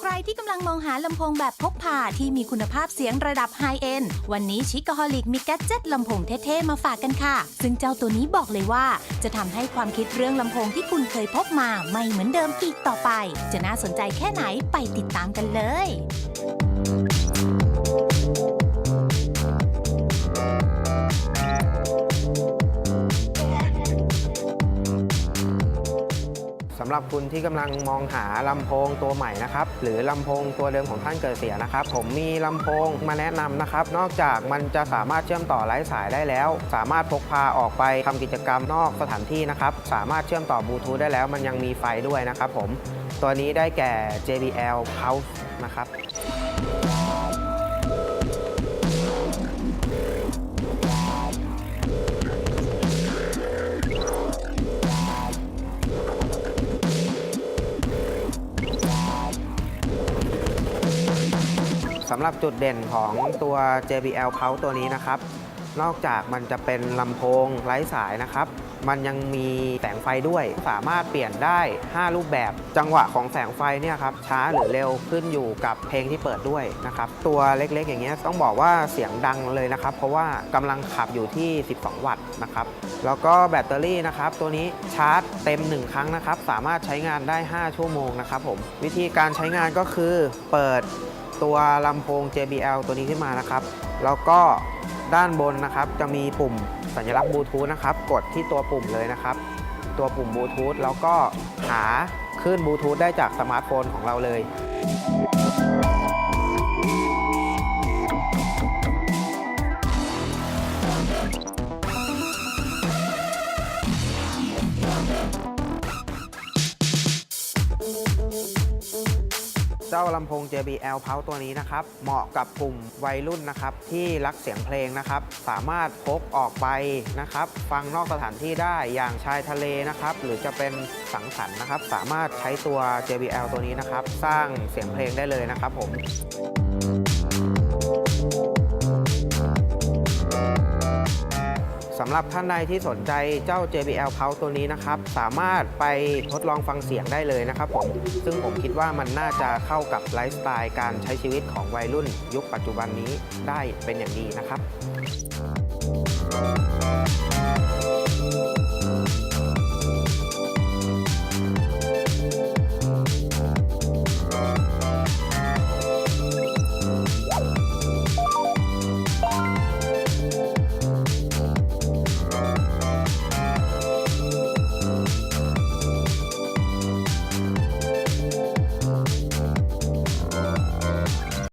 ใครที่กำลังมองหาลำโพงแบบพกพาที่มีคุณภาพเสียงระดับไฮเอนวันนี้ชิคกฮอลิกมีแกจเจ็ตลำโพงเท่ ๆ มาฝากกันค่ะ ซึ่งเจ้าตัวนี้บอกเลยว่า จะทำให้ความคิดเรื่องลำโพงที่คุณเคยพกมาไม่เหมือนเดิมอีกต่อไป จะน่าสนใจแค่ไหนไปติดตามกันเลย สำหรับคุณที่กำลังมองหาลำโพงตัวใหม่นะครับหรือลำโพงตัวเดิมของท่านเกิดเสียนะครับ ผมมีลำโพงมาแนะนำนะครับ นอกจากมันจะสามารถเชื่อมต่อไร้สายได้แล้ว สามารถพกพาออกไปทำกิจกรรมนอกสถานที่นะครับ สามารถเชื่อมต่อบลูทูธได้แล้ว มันยังมีไฟด้วยนะครับผมตัวนี้ได้แก่ JBL Pulse นะครับ สำหรับจุดเด่นของตัว JBL Pulse ตัวนี้นะครับ นอกจากมันจะเป็นลำโพงไร้สายนะครับ มันยังมีแสงไฟด้วย สามารถเปลี่ยนได้ 5 รูปแบบ จังหวะของแสงไฟเนี่ยครับ ช้าหรือเร็วขึ้นอยู่กับเพลงที่เปิดด้วยนะครับ ตัวเล็กๆ อย่างเงี้ยต้องบอกว่าเสียงดังเลยนะครับ เพราะว่ากำลังขับอยู่ที่ 12 วัตต์นะครับ แล้วก็แบตเตอรี่นะครับ ตัวนี้ชาร์จเต็ม 1 ครั้งนะครับ สามารถใช้งานได้ 5 ชั่วโมงนะครับผม วิธีการใช้งานก็คือเปิด ตัวลำโพง JBL ตัวนี้ขึ้นมานะครับ แล้วก็ด้านบนนะครับจะมีปุ่มสัญลักษณ์บลูทูธนะครับ กดที่ตัวปุ่มเลยนะครับ ตัวปุ่มบลูทูธแล้วก็หาคลื่นบลูทูธได้จากสมาร์ทโฟนของเราเลย เจ้าลำโพง JBL Pulse ตัวนี้นะครับ เหมาะกับกลุ่มวัยรุ่นนะครับ ที่รักเสียงเพลงนะครับ สามารถพกออกไปนะครับ ฟังนอกสถานที่ได้อย่างชายทะเลนะครับ หรือจะเป็นสังสรรค์นะครับ สามารถใช้ตัว JBL ตัวนี้นะครับ สร้างเสียงเพลงได้เลยนะครับผม สำหรับท่านใดที่สนใจเจ้า JBL Pulse ตัวนี้นะครับ สามารถไปทดลองฟังเสียงได้เลยนะครับผม ซึ่งผมคิดว่ามันน่าจะเข้ากับไลฟ์สไตล์การใช้ชีวิตของวัยรุ่นยุคปัจจุบันนี้ได้เป็นอย่างดีนะครับ